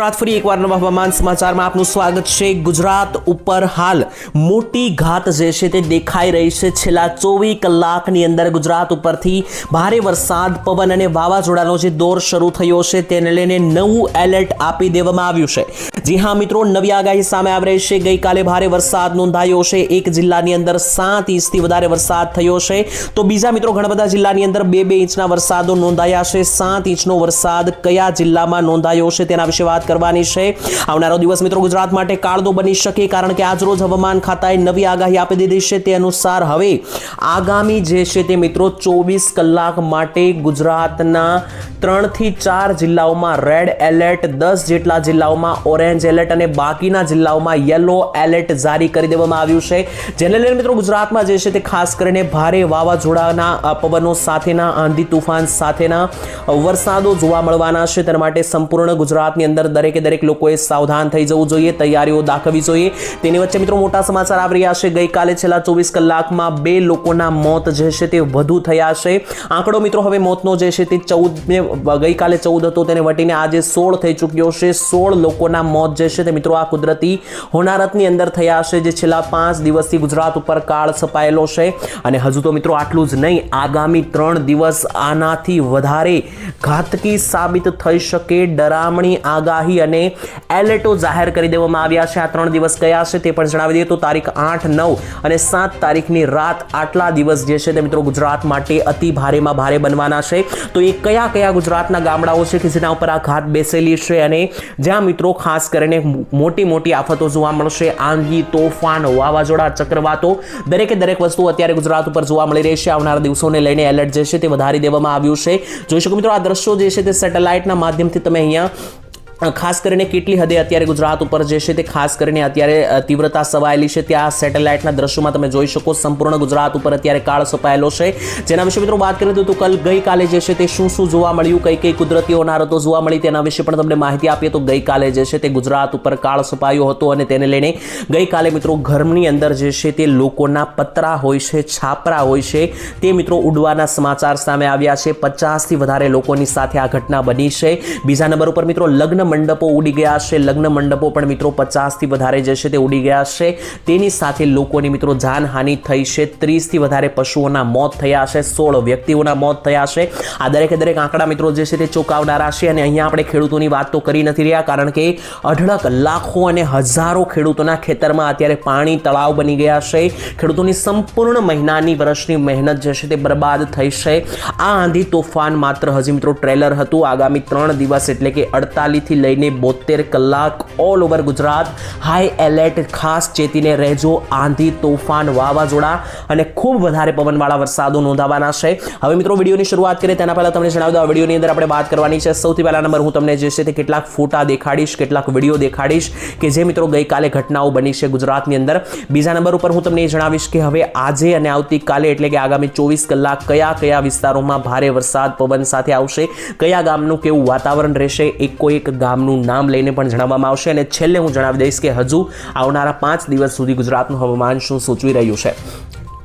ગુજરાત ફરી એકવાર નવા હવામાન સમાચારમાં આપનું સ્વાગત છે. ગુજરાત ઉપર હાલ મોટી ઘાત જે છે તે દેખાઈ રહી છે. છેલ્લા ચોવીસ કલાકની અંદર ગુજરાત ઉપરથી ભારે વરસાદ, પવન અને વાવાઝોડાનો જે દોર શરૂ થયો છે તેને લઈને નવું એલર્ટ આપી દેવામાં આવ્યું છે. જી હા મિત્રો, નવી આગાહી સામે આવી રહી છે. ગઈકાલે ભારે વરસાદ નોંધાયો છે. એક જિલ્લાની અંદર સાત ઇંચથી વધારે વરસાદ થયો છે. તો બીજા મિત્રો, ઘણા બધા જિલ્લાની અંદર બે બે ઇંચના વરસાદો નોંધાયા છે. સાત ઇંચનો વરસાદ કયા જિલ્લામાં નોંધાયો છે તેના વિશે વાત કરવાની છે. આવનારો દિવસ મિત્રો ગુજરાત માટે કાળદો બની શકે કારણ કે આજરોજ હવામાન ખાતાએ નવી આગાહી આપી દીધી છે તે અનુસાર હવે આગામી જે છે તે મિત્રો ચોવીસ કલાક માટે ગુજરાતના ત્રણથી ચાર જિલ્લાઓમાં રેડ એલર્ટ દસ જેટલા જિલ્લાઓમાં ઓરેન્જ એલર્ટ અને બાકીના જિલ્લાઓમાં યલો એલર્ટ જારી કરી દેવામાં આવ્યું છે. જેને લઈને મિત્રો ગુજરાતમાં જે છે તે ખાસ કરીને ભારે વાવાઝોડાના પવનો સાથેના, આંધી તુફાન સાથેના વરસાદો જોવા મળવાના છે. તેના માટે સંપૂર્ણ ગુજરાતની અંદર દરેકે દરેક લોકોએ સાવધાન થઈ જવું જોઈએ, તૈયારીઓ દાખવવી જોઈએ. તેની વચ્ચે મિત્રો મોટા સમાચાર આવી રહ્યા છે. ગઈકાલે છેલ્લા ચોવીસ કલાકમાં બે લોકોના મોત જે છે તે વધુ થયા છે. આંકડો મિત્રો હવે મોતનો જે છે તે ચૌદ ગઈકાલે ચૌદ હતો, તેને વટીને આજે સોળ થઈ ચૂક્યો છે. સોળ લોકોના મોત જે છે તે મિત્રો આ કુદરતી હોનારતની અંદર થયા છે, જે છેલ્લા પાંચ દિવસથી ગુજરાત ઉપર કાળ છપાયેલો છે. અને હજુ તો મિત્રો આટલું જ નહીં, આગામી ત્રણ દિવસ આનાથી વધારે ઘાતકી સાબિત થઈ શકે, ડરામણી આગાહી અને એલર્ટો જાહેર કરી દેવામાં આવ્યા છે. આ ત્રણ દિવસ કયા છે, તે પણ જણાવી દઈએ તો તારીખ આઠ, નવ અને સાત તારીખની રાત આટલા દિવસ જે છે તે મિત્રો ગુજરાત માટે અતિ ભારેમાં ભારે બનવાના છે. તો એ કયા કયા ગુજરાતના ગામડાઓ છે કે જેના ઉપર આ ઘાત બેસેલી છે અને જ્યાં મિત્રો ખાસ કરીને મોટી મોટી આફતો જોવા મળશે? આંધી, તોફાન, વાવાઝોડા, ચક્રવાતો દરેકે દરેક વસ્તુ અત્યારે ગુજરાત ઉપર જોવા મળી રહી છે. આવનારા દિવસોને લઈને એલર્ટ જે છે તે વધારી દેવામાં આવ્યું છે. જોઈ શકો મિત્રો આ દ્રશ્યો જે છે તે સેટેલાઇટના માધ્યમથી તમે અહીંયા ખાસ કરીને કેટલી હદે અત્યારે ગુજરાત ઉપર જે છે તે ખાસ કરીને અત્યારે તીવ્રતા સવાયેલી છે. ત્યાં સેટેલાઇટના દ્રશ્યોમાં તમે જોઈ શકો સંપૂર્ણ ગુજરાત ઉપર અત્યારે કાળ સપાયેલો છે. જેના વિશે મિત્રો વાત કરીએ તો કલ ગઈકાલે જે છે તે શું શું જોવા મળ્યું, કઈ કઈ કુદરતી હોનારતો જોવા મળી તેના વિશે પણ તમને માહિતી આપીએ તો ગઈકાલે જે છે તે ગુજરાત ઉપર કાળ સપાયો હતો અને તેને લઈને ગઈકાલે મિત્રો ઘરની અંદર જે છે તે લોકોના પતરા હોય છે, છાપરા હોય છે તે મિત્રો ઉડવાના સમાચાર સામે આવ્યા છે. પચાસથી વધારે લોકોની સાથે આ ઘટના બની છે. બીજા નંબર ઉપર મિત્રો લગ્ન મંડપો ઉડી ગયા છે, લગ્ન મંડપો પણ મિત્રો પચાસથી વધારે જે છે તે ઉડી ગયા છે. તેની સાથે લોકોની મિત્રો જાનહાનિ થઈ છે, ત્રીસથી વધારે પશુઓના મોત થયા છે, સોળ વ્યક્તિઓના મોત થયા છે. આ દરેકે દરેક આંકડા મિત્રો જે છે તે ચોંકાવનારા છે અને અહીંયા આપણે ખેડૂતોની વાત તો કરી નથી રહ્યા, કારણ કે અઢળક લાખો અને હજારો ખેડૂતોના ખેતરમાં અત્યારે પાણી તળાવ બની ગયા છે. ખેડૂતોની સંપૂર્ણ મહિનાની વર્ષની મહેનત જે છે તે બરબાદ થઈ છે. આ આંધી તોફાન માત્ર હજી મિત્રો ટ્રેલર હતું. આગામી ત્રણ દિવસ એટલે કે અડતાલીસથી લઈને બોતેર કલાક all over Gujarat. High alert ખાસ ચેતીને રહેજો આંધી, તોફાન, વાવાઝોડા અને ખૂબ વધારે પવનવાળા વરસાદો નોંધાવાના છે. હવે મિત્રો વિડીયોની શરૂઆત કરીએ, તેના પહેલાં તમને જણાવી દો આ વિડીયોની અંદર આપણે વાત કરવાની છે. સૌથી પહેલા નંબર હું તમને જે છે તે કેટલાક ફોટા દેખાડીશ, કેટલાક વીડિયો દેખાડીશ કે જે મિત્રો ગઈકાલે ઘટનાઓ બની છે ગુજરાતની અંદર. બીજા નંબર ઉપર હું તમને એ જણાવીશ કે હવે આજે અને આવતીકાલે એટલે કે આગામી ચોવીસ કલાક કયા કયા વિસ્તારોમાં ભારે વરસાદ, પવન સાથે આવશે, કયા ગામનું કેવું વાતાવરણ રહેશે એકો એક ગામનું નામ લઈને પણ જણાવવામાં આવશે અને છેલ્લે હું જણાવી દઈશ કે હજુ આવનારા પાંચ દિવસ સુધી ગુજરાતનું હવામાન શું સૂચવી રહ્યું છે.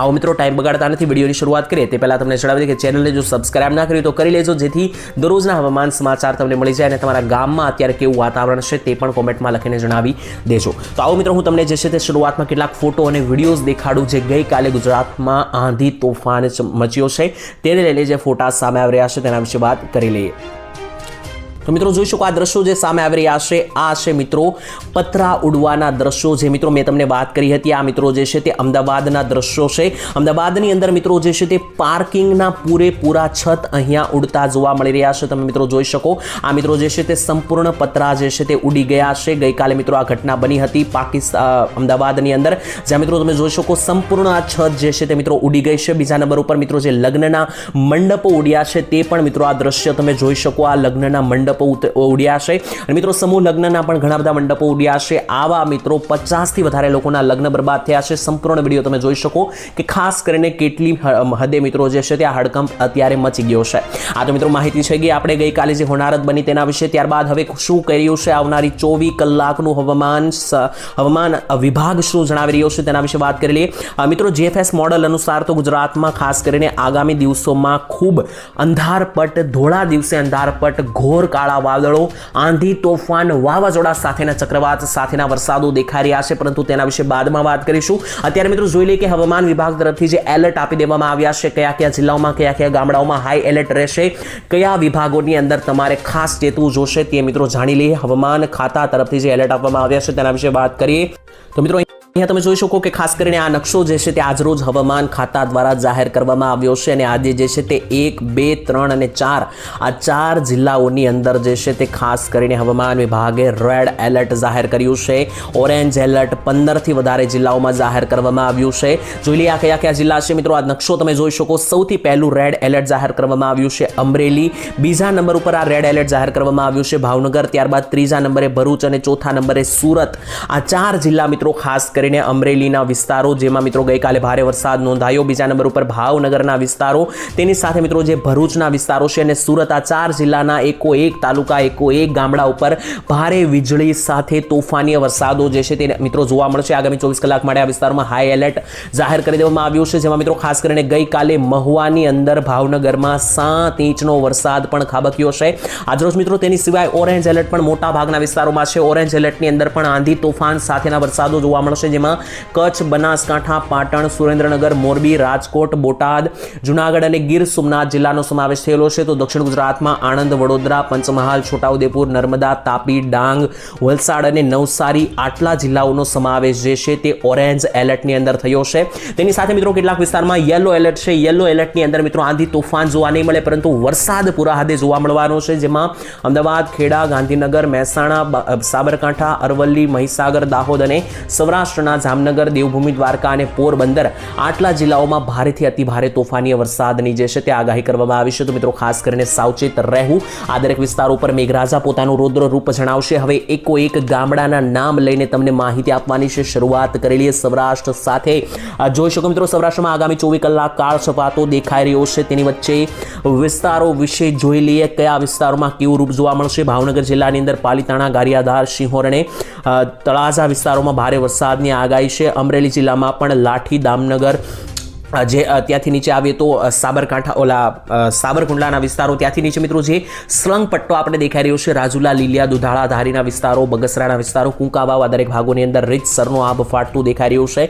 આવો મિત્રો, ટાઈમ બગાડતા નથી, વિડીયોની શરૂઆત કરીએ. તે પહેલાં તમને જણાવી દઈએ કે ચેનલને જો સબસ્ક્રાઇબ ના કરી તો કરી લેજો, જેથી દરરોજના હવામાન સમાચાર તમને મળી જાય અને તમારા ગામમાં અત્યારે કેવું વાતાવરણ છે તે પણ કોમેન્ટમાં લખીને જણાવી દેજો. તો આવો મિત્રો, હું તમને જે છે તે શરૂઆતમાં કેટલાક ફોટો અને વિડીયોઝ દેખાડું, જે ગઈકાલે ગુજરાતમાં આંધી તોફાન મચ્યો છે. તેને લઈને જે ફોટા સામે આવી રહ્યા છે તેના વિશે વાત કરી લઈએ. તો મિત્રો, જોઈ શકો આ દ્રશ્યો જે સામે આવી રહ્યા છે, આ છે મિત્રો પતરા ઉડવાના દ્રશ્યો. જે મિત્રો, મેં તમને વાત કરી હતી, આ મિત્રો જે છે તે અમદાવાદના દ્રશ્યો છે. અમદાવાદની અંદર મિત્રો જે છે તે પાર્કિંગના પૂરેપૂરા છત અહીંયા ઉડતા જોવા મળી રહ્યા છે. તમે મિત્રો જોઈ શકો, આ મિત્રો જે છે તે સંપૂર્ણ પતરા જે છે તે ઉડી ગયા છે. ગઈકાલે મિત્રો આ ઘટના બની હતી પાકિસ્તાન અમદાવાદની અંદર. જ્યાં મિત્રો તમે જોઈ શકો સંપૂર્ણ આ છત જે છે તે મિત્રો ઉડી ગઈ છે. બીજા નંબર ઉપર મિત્રો જે લગ્નના મંડપો ઉડ્યા છે તે પણ મિત્રો આ દ્રશ્ય તમે જોઈ શકો. આ લગ્નના મંડપો ઉત- ઉડ્યા છે. અને મિત્રો, સમૂહ લગ્નના પણ ઘણા બધા મંડપો ઉડ્યા છે. આવા મિત્રો પચાસથી વધારે લોકોના લગ્ન બરબાદ થયા છે. સંપૂર્ણ વીડિયો તમે જોઈ શકો કે ખાસ કરીને કેટલી હદે મિત્રો જે છે ત્યાં હડકંપ અત્યારે મચી ગયો છે. આ તો મિત્રો માહિતી છે કે આપણે ગઈકાલે જે હોનારત બની તેના વિશે ત્યારબાદ હવે શું કરી રહ્યું છે આવનારી ચોવીસ કલાકનું હવામાન હવામાન વિભાગ શું જણાવી રહ્યો છે તેના વિશે વાત કરી લઈએ. મિત્રો જીએફએસ મોડલ અનુસાર તો ગુજરાતમાં ખાસ કરીને આગામી દિવસોમાં ખૂબ અંધારપટ, ધોળા દિવસે અંધારપટ, ઘોર કાળા વાદળો, આંધી, તોફાન, વાવાઝોડા સાથેના ચક્રવાત, સાથેના વરસાદો દેખાઈ રહ્યા છે. પરંતુ તેના વિશે બાદમાં વાત કરીશું. અત્યારે મિત્રો જોઈ લઈએ કે હવામાન વિભાગ તરફથી જે એલર્ટ આપી દેવામાં આવ્યા છે, કયા કયા જિલ્લાઓમાં, કયા કયા ગામડાઓમાં હાઈ એલર્ટ રહેશે, કયા વિભાગોની અંદર તમારે ખાસ ચેતવું જોશે તે મિત્રો જાણી લઈએ. હવામાન ખાતા તરફથી જે એલર્ટ આપવામાં આવ્યા છે તેના વિશે વાત કરીએ. તો મિત્રો અહીંયા તમે જોઈ શકો કે ખાસ કરીને આ નકશો જે છે તે આજરોજ હવામાન ખાતા દ્વારા જાહેર કરવામાં આવ્યો છે અને આજે જે છે તે એક, બે, ત્રણ અને ચાર, આ ચાર જિલ્લાઓની અંદર જે છે તે ખાસ કરીને હવામાન વિભાગે રેડ એલર્ટ જાહેર કર્યું છે. ઓરેન્જ એલર્ટ પંદરથી વધારે જિલ્લાઓમાં જાહેર કરવામાં આવ્યું છે. જોઈ લઈએ આ કયા કયા જિલ્લા છે મિત્રો. આ નકશો તમે જોઈ શકો. સૌથી પહેલું રેડ એલર્ટ જાહેર કરવામાં આવ્યું છે અમરેલી. બીજા નંબર ઉપર આ રેડ એલર્ટ જાહેર કરવામાં આવ્યું છે ભાવનગર. ત્યારબાદ ત્રીજા નંબરે ભરૂચ અને ચોથા નંબરે સુરત. આ ચાર જિલ્લા મિત્રો ખાસ કરીને અમરેલીના વિસ્તારો, જેમાં મિત્રો ગઈકાલે ભારે વરસાદ નોંધાયો. બીજા નંબર ઉપર ભાવનગરના વિસ્તારો. તેની સાથે મિત્રો જે ભરૂચના વિસ્તારો છે અને સુરત, આ ચાર જિલ્લાના એકો એક તાલુકા, એકો એક ગામડા ઉપર ભારે વીજળી સાથે તોફાની વરસાદો જે છે તે મિત્રો જોવા મળશે. આગામી ચોવીસ કલાક માટે આ વિસ્તારમાં હાઈ એલર્ટ જાહેર કરી દેવામાં આવ્યું છે, જેમાં મિત્રો ખાસ કરીને ગઈકાલે મહુવાની અંદર ભાવનગરમાં સાત ઇંચનો વરસાદ પણ ખાબક્યો છે. આજરોજ મિત્રો તેની સિવાય ઓરેન્જ એલર્ટ પણ મોટા ભાગના વિસ્તારોમાં છે. ઓરેન્જ એલર્ટની અંદર પણ આંધી તોફાન સાથેના વરસાદો જોવા મળશે જેમાં કચ્છ, બનાસકાંઠા, પાટણ, સુરેન્દ્રનગર, મોરબી, રાજકોટ, બોટાદ, જુનાગઢ અને ગીર સોમનાથ જિલ્લાનો સમાવેશ થયેલો છે. તો દક્ષિણ ગુજરાતમાં આણંદ, વડોદરા, પંચમહાલ, છોટાઉદેપુર, નર્મદા, તાપી, ડાંગ, વલસાડ અને નવસારી આટલા જિલ્લાઓનો સમાવેશ જે છે તે ઓરેન્જ એલર્ટની અંદર થયો છે. તેની સાથે મિત્રો કેટલાક વિસ્તારમાં યલો એલર્ટ છે. યલો એલર્ટની અંદર મિત્રો આંધી તોફાન જોવા નહીં મળે, પરંતુ વરસાદ પૂરા હાથે જોવા મળવાનો છે, જેમાં અમદાવાદ, ખેડા, ગાંધીનગર, મહેસાણા સાબરકાંઠા, અરવલ્લી, મહીસાગર, દાહોદ અને સૌરાષ્ટ્રના જામનગર, દેવભૂમિ, દ્વારકા અને પોરબંદર આટલા જિલ્લાઓમાં ભારેથી અતિભારે તોફાની વરસાદની જે છે તે આગાહી કરવામાં આવી છે. તો મિત્રો, ખાસ કરીને સાવચેત રહેવું. આ દરેક વિસ્તારો પર મેઘરાજા પોતાનું રૌદ્ર રૂપ જણાવશે. હવે એકોએક ગામડાના નામ લઈને તમને માહિતી આપવાની છે. શરૂઆત કરેલી સૌરાષ્ટ્ર સાથે. જોઈ શકો મિત્રો, સૌરાષ્ટ્રમાં આગામી ચોવીસ કલાક કાળ છપાતો દેખાઈ રહ્યો છે. તેની વચ્ચે વિસ્તારો વિશે જોઈ લઈએ. કયા વિસ્તારોમાં કેવું રૂપ જોવા મળશે? ભાવનગર જિલ્લાની અંદર પાલીતાણા, ગારિયાધાર સિંહોરણે તળાજા વિસ્તારોમાં ભારે વરસાદની આગાહી છે. અમરેલી જિલ્લામાં પણ લાઠી દામનગર જે ત્યાંથી નીચે આવીએ તો સાબરકાંઠા, ઓલા સાબરકુંડલાના વિસ્તારો. ત્યાંથી નીચે મિત્રો જે સળંગ પટ્ટો આપણે દેખાઈ રહ્યો છે, રાજુલા, લીલિયા, દુધાળા, ધારીના વિસ્તારો, બગસરાના વિસ્તારો કુંકાવાવ આ દરેક ભાગોની અંદર રીતસરનો આબ ફાટતું દેખાઈ રહ્યું છે.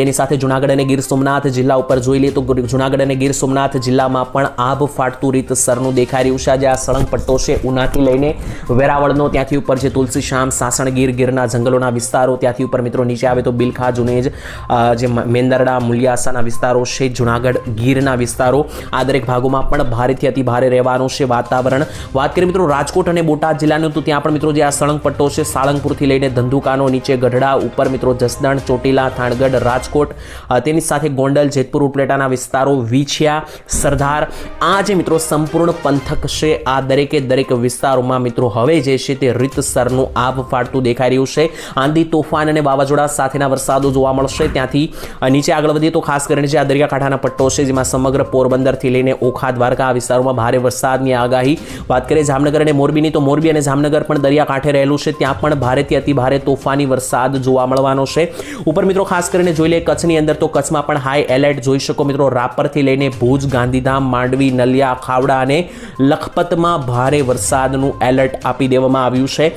તેની સાથે જુનાગઢ અને ગીર સોમનાથ જિલ્લા ઉપર જોઈ લઈએ તો જુનાગઢ અને ગીર સોમનાથ જિલ્લામાં પણ આબ ફાટતું રીતસરનું દેખાઈ રહ્યું છે. આજે આ સળંગ પટ્ટો છે, ઉનાથી લઈને વેરાવળનો. ત્યાંથી ઉપર જે તુલસી શામ, સાસણ ગીર, ગીરના જંગલોના વિસ્તારો. ત્યાંથી ઉપર મિત્રો નીચે આવે તો બિલખા, જુનેજ જે મેંદરડા, મુલિયાસાના વિસ્તારો છે જુનાગઢ ગીરના વિસ્તારો. આ દરેક ભાગોમાં પણ ભારેથી અતિ ભારે રહેવાનું છે વાતાવરણ. વાત કરીએ મિત્રો રાજકોટ અને બોટાદ જિલ્લાનું, તો ત્યાં પણ મિત્રો જે આ સળંગ પટ્ટો છે, સાળંગપુરથી લઈને ધંધુકાનો, નીચે ગઢડા, ઉપર મિત્રો જસદણ, ચોટીલા, થાણગઢ, રાજકોટ તેની સાથે ગોંડલ, જેતપુર, ઉપલેટાના વિસ્તારો, વિછિયા સરદાર આ જે મિત્રો સંપૂર્ણ પંથક છે, આ દરેકે દરેક વિસ્તારોમાં મિત્રો હવે જે છે તે રીતસરનું આભ ફાટતું દેખાઈ રહ્યું છે. આંધી, તોફાન અને વાવાઝોડા સાથેના વરસાદો જોવા મળશે. ત્યાંથી નીચે આગળ વધીએ તો ખાસ કરીને જે આ દરિયાકાંઠાના પટ્ટો છે, જેમાં સમગ્ર પોરબંદરથી લઈને ઓખા દ્વારકા આ વિસ્તારોમાં ભારે વરસાદની આગાહી. વાત કરીએ જામનગર અને મોરબીની, તો મોરબી અને જામનગર પણ દરિયાકાંઠે રહેલું છે. ત્યાં પણ ભારેથી અતિ ભારે તોફાની વરસાદ જોવા મળવાનો છે. ઉપર મિત્રો, ખાસ કરીને જોઈ લઈએ કચ્છની અંદર, તો કચ્છમાં પણ હાઈ એલર્ટ જોઈ શકો મિત્રો. રાપરથી લઈને ભુજ, ગાંધીધામ, માંડવી, નલિયા, ખાવડા અને લખપતમાં ભારે વરસાદનું એલર્ટ આપી દેવામાં આવ્યું છે.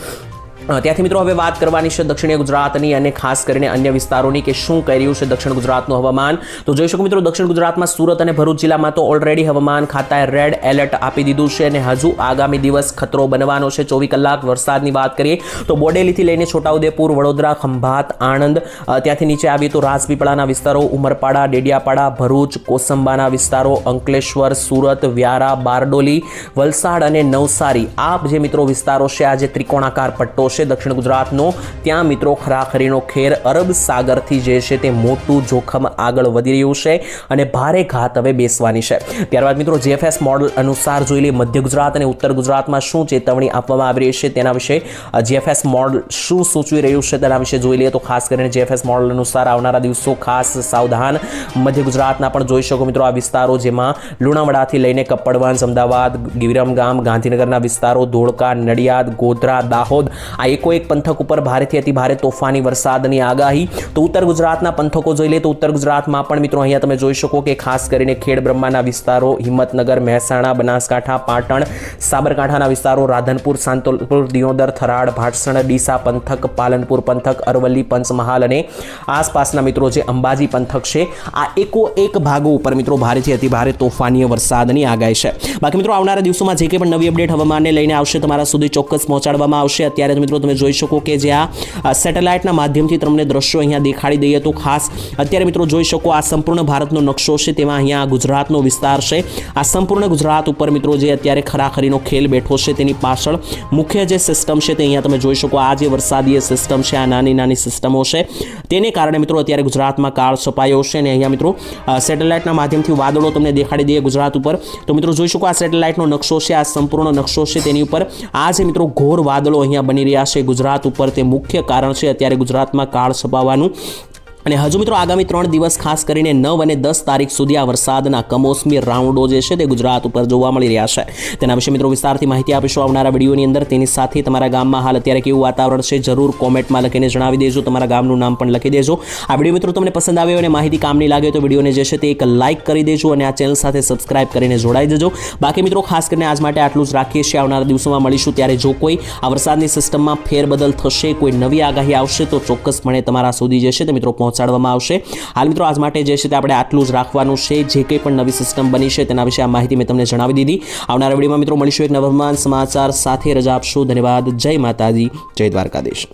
ત્યાંથી મિત્રો હવે વાત કરવાની છે દક્ષિણ ગુજરાતની અને ખાસ કરીને અન્ય વિસ્તારોની કે શું કરી રહ્યું છે દક્ષિણ ગુજરાતનું હવામાન. તો જોઈ શકો મિત્રો, દક્ષિણ ગુજરાતમાં સુરત અને ભરૂચ જિલ્લામાં તો ઓલરેડી હવામાન ખાતાએ રેડ એલર્ટ આપી દીધું છે અને હજુ આગામી દિવસ ખતરો બનવાનો છે. ચોવીસ કલાક વરસાદની વાત કરીએ તો બોડેલીથી લઈને છોટાઉદેપુર, વડોદરા, ખંભાત, આણંદ ત્યાંથી નીચે આવીએ તો રાજપીપળાના વિસ્તારો, ઉમરપાડા, ડેડિયાપાડા, ભરૂચ, કોસંબાના વિસ્તારો, અંકલેશ્વર, સુરત, વ્યારા, બારડોલી, વલસાડ અને નવસારી. આ જે મિત્રો વિસ્તારો છે આ જે ત્રિકોણાકાર પટ્ટો છે દક્ષિણ ગુજરાતનો. ત્યાં મિત્રો ખરાખરીનો ખેર અરબ સાગરથી જે છે તે મોટું જોખમ આગળ વધી રહ્યું છે અને ભારે ઘાત હવે બેસવાની છે. ત્યારબાદ મિત્રો જેએફએસ મોડલ અનુસાર જોઈ લઈએ મધ્ય ગુજરાત અને ઉત્તર ગુજરાતમાં શું ચેતવણી આપવામાં આવી રહી છે તેના વિશે. જીએફએસ મોડલ શું સૂચવી રહ્યું છે તેના વિશે જોઈ લઈએ તો ખાસ કરીને જીએફએસ મોડલ અનુસાર આવનારા દિવસો ખાસ સાવધાન મધ્ય ગુજરાતના પણ જોઈ શકો મિત્રો આ વિસ્તારો જેમાં લુણાવાડાથી લઈને કપ્પડવાંસ અમદાવાદ ગિરમગામ ગાંધીનગરના વિસ્તારો, ધોળકા, નડિયાદ, ગોધરા, દાહોદ આ એકો એક પંથક ઉપર ભારેથી અતિ ભારે તોફાની, વરસાદની આગાહી. તો ઉત્તર ગુજરાતના પંથકો જોઈ લે તો ઉત્તર ગુજરાતમાં પણ મિત્રો અહીંયા તમે જોઈ શકો કે ખાસ કરીને ખેડ બ્રહ્માના વિસ્તારો, હિંમતનગર, મહેસાણા, બનાસકાંઠા, પાટણ, સાબરકાંઠાના વિસ્તારો, રાધનપુર, સાંતોલપુર, દિયોદર થરાડ ભાટસણ, ડીસા પંથક, પાલનપુર પંથક, અરવલ્લી, પંચમહાલ અને આસપાસના મિત્રો જે અંબાજી પંથક છે, આ એકો એક ભાગો ઉપર મિત્રો ભારેથી અતિ ભારે તોફાની વરસાદની આગાહી છે. બાકી મિત્રો આવનારા દિવસોમાં જે કંઈ પણ નવી અપડેટ હવામાનને લઈને આવશે તમારા સુધી ચોક્કસ પહોંચાડવામાં આવશે. અત્યારે મિત્રો, તમે જોઈ શકો કે જે આ સેટેલાઇટના માધ્યમથી તમને દ્રશ્યો અહીંયા દેખાડી દઈએ તો ખાસ અત્યારે મિત્રો જોઈ શકો આ સંપૂર્ણ ભારતનો નકશો છે, તેમાં અહીંયા ગુજરાતનો વિસ્તાર છે. આ સંપૂર્ણ ગુજરાત ઉપર મિત્રો જે અત્યારે ખરાખરીનો ખેલ બેઠો છે, તેની પાછળ મુખ્ય જે સિસ્ટમ છે તે અહીંયા તમે જોઈ શકો, આ જે વરસાદીય સિસ્ટમ છે, આ નાની નાની સિસ્ટમો છે. તેને કારણે મિત્રો અત્યારે ગુજરાતમાં કાળ છપાયો છે અને અહીંયા મિત્રો સેટેલાઇટના માધ્યમથી વાદળો તમને દેખાડી દઈએ ગુજરાત ઉપર. તો મિત્રો જોઈ શકો આ સેટેલાઇટનો નકશો છે, આ સંપૂર્ણ નકશો છે, તેની ઉપર આ જે મિત્રો ઘોર વાદળો અહીંયા બની રહ્યા છે. ગુજરાત ઉપર તે મુખ્ય કારણ છે. અત્યારે ગુજરાતમાં કાળ છપાવાનું અને હજુ મિત્રો આગામી ત્રણ દિવસ ખાસ કરીને નવ અને દસ તારીખ સુધી આ વરસાદના કમોસમી રાઉન્ડો જે છે તે ગુજરાત ઉપર જોવા મળી રહ્યા છે. તેના વિશે મિત્રો વિસ્તારથી માહિતી આપીશું આવનારા વિડીયોની અંદર. તેની સાથે તમારા ગામમાં હાલ અત્યારે કેવું વાતાવરણ છે જરૂર કોમેન્ટમાં લખીને જણાવી દેજો. તમારા ગામનું નામ પણ લખી દેજો. આ વીડિયો મિત્રો તમને પસંદ આવ્યો અને માહિતી કામની લાગે તો વિડીયોને જે છે તે એક લાઇક કરી દેજો અને આ ચેનલ સાથે સબસ્ક્રાઇબ કરીને જોડાઈ દેજો બાકી મિત્રો ખાસ કરીને આજ માટે આટલું જ રાખીએ છીએ. આવનારા દિવસોમાં મળીશું ત્યારે જો કોઈ આ વરસાદની સિસ્ટમમાં ફેરબદલ થશે, કોઈ નવી આગાહી આવશે તો ચોક્કસપણે તમારા સુધી જે છે તે મિત્રો પહોંચાડવામાં આવશે. હાલ મિત્રો, આજ માટે જે છે તે આપણે આટલું જ રાખવાનું છે. જે કંઈ પણ નવી સિસ્ટમ બની છે તેના વિશે આ માહિતી મેં તમને જણાવી દીધી. આવનારા વિડીયોમાં મિત્રો મળીશું એક નવમાન સમાચાર સાથે. રજા આપશું. ધન્યવાદ. જય માતાજી. જય દ્વારકાધીશ.